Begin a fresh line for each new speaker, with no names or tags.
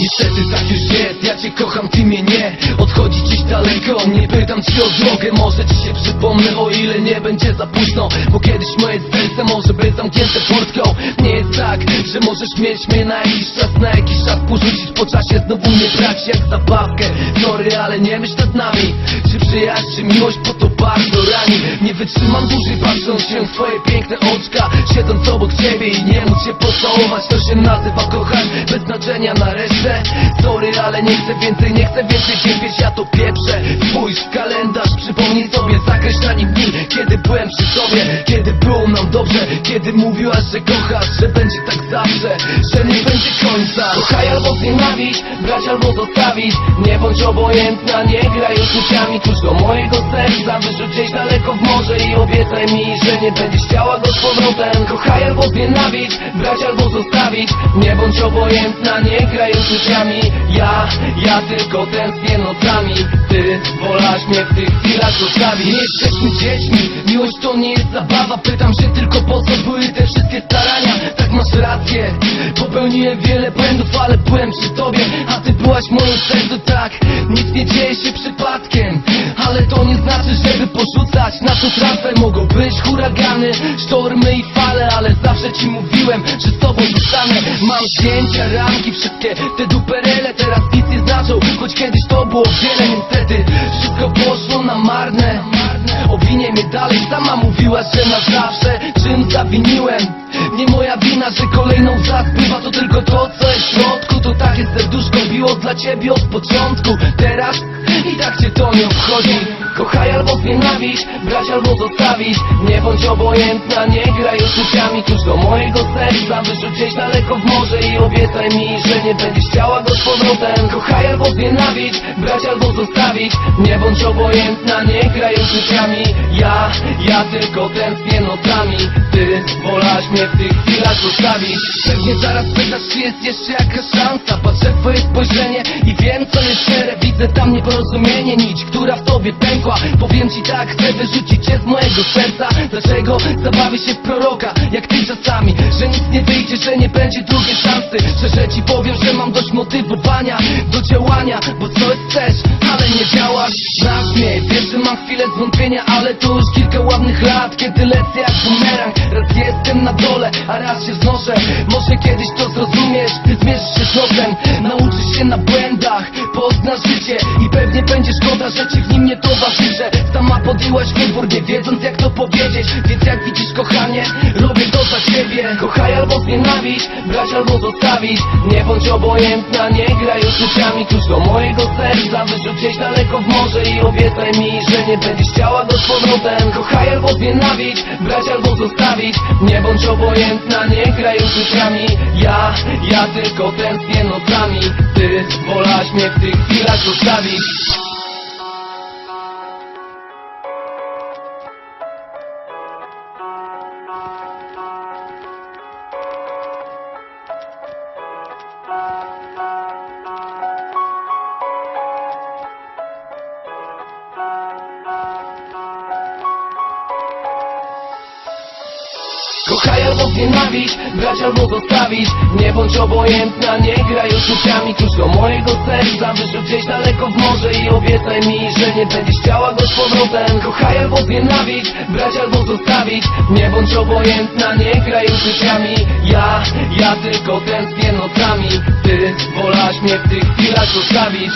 niestety tak już jest Ja cię kocham, ty mnie nie. Odchodzi gdzieś daleko Nie pytam cię o drogę Może ci się przypomnę, o ile nie będzie za późno. Bo kiedyś moje serce może być zamknięte furtką. Nie jest tak, że możesz mieć mnie na jakiś czas Na jakiś czas porzucić. Po czasie Znowu nie brać jak zabawkę. Sorry, ale nie myśl nad nami. Czy przyjaźń, czy miłość, bo to bardzo rani. Nie wytrzymam dłużej patrząc się w twoje piękne oczka. Siedząc obok ciebie i nie móc się pocałować To się nazywa kochać bez znaczenia na resztę. Sorry, ale nie chcę więcej, nie chcę więcej cierpieć Ja to pieprzę, spójrz w kalendarz Przypomnij sobie, zakreśl na nim dni. Kiedy byłem przy tobie, kiedy było nam dobrze Kiedy mówiłaś, że kochasz, że będzie tak zawsze Że nie będzie końca znienawiść, brać albo zostawić. Nie bądź obojętna, nie graj uczuciami Klucz do mojego serca wyrzuć gdzieś daleko w morze I obiecaj mi, że nie będziesz chciała go z powrotem. Kochaj albo znienawiść, brać albo zostawić. Nie bądź obojętna, nie graj uczuciami Ja, ja tylko tęsknię nocami. Ty wolaś mnie w tych chwilach zostawić. Nie jesteśmy dziećmi, miłość to nie jest zabawa. Pytam się tylko po co były te wszystkie starania. Tak masz rację, popełniłem wiele błędów Ale byłem przy tobie, a ty byłaś w moim sercu Tak, nic nie dzieje się przypadkiem Ale to nie znaczy, żeby porzucać. Na to trasę mogą być huragany Sztormy i fale, ale zawsze ci mówiłem Że z tobą zostanę. Mam zdjęcia, ramki, wszystkie te duperele Teraz nic nie znaczą, choć kiedyś to było wiele. Niestety, wszystko poszło na marne. Owinie mnie dalej, sama mówiłaś, że na zawsze Czym zawiniłem? Wina, że kolejną łza spływa To tylko to, co jest w środku. To takie serduszko biło dla ciebie od początku. Teraz i tak cię to nie obchodzi Kochaj albo znienawiść, brać albo zostawić. Nie bądź obojętna, nie graj uczuciami Klucz do mojego serca wyrzuć gdzieś daleko w morze I obiecaj mi, że nie będziesz chciała go z powrotem. Kochaj albo znienawiść, brać albo zostawić. Nie bądź obojętna, nie graj uczuciami Ja, ja tylko tęsknię nocami. Ty wolaś mnie w tych chwilach zostawić. Pewnie zaraz pytasz, czy jest jeszcze jakaś szansa. Patrzę w twoje spojrzenie i wiem, co jest szczere. Widzę tam nieporozumienie, nić, która w tobie pękła Powiem ci tak, chcę wyrzucić cię z mojego serca. Dlaczego zabawię się w proroka, jak ty czasami? Że nic nie wyjdzie, że nie będzie drugiej szansy. Szczerze ci powiem, że mam dość motywowania do działania Bo coś chcesz, ale nie działasz. Znasz mnie, wiesz, że mam chwilę zwątpienia Ale to już kilka ładnych lat, kiedy lecę jak bumerang. Raz jestem na dole, a raz się znoszę Może kiedyś to zrozumiesz, zmierzysz się z losem Nauczysz się na błędach, poznasz życie I pewnie będzie szkoda, że ci w nim nie towarzyszę. Sama podjęłaś wybór, nie wiedząc jak to powiedzieć. Więc jak widzisz kochanie, robię to za ciebie. Kochaj albo znienawiść, brać albo zostawić. Nie bądź obojętna, nie graj uczuciami Klucz do mojego serca wyrzuć gdzieś daleko w morze I obiecaj mi, że nie będziesz chciała go z powrotem. Kochaj albo znienawiść, brać albo zostawić. Nie bądź obojętna, nie graj uczuciami Ja, ja tylko tęsknię nocami. Ty wolaś mnie w tych chwilach zostawić Albo znienawiść, brać albo zostawić. Nie bądź obojętna, nie graj uczuciami Klucz do mojego serca wyrzuć gdzieś daleko w morze I obiecaj mi, że nie będziesz chciała go z powrotem. Kochaj albo znienawiść, brać albo zostawić. Nie bądź obojętna, nie graj uczuciami Ja, ja tylko tęsknię nocami. Ty wolaś mnie w tych chwilach zostawić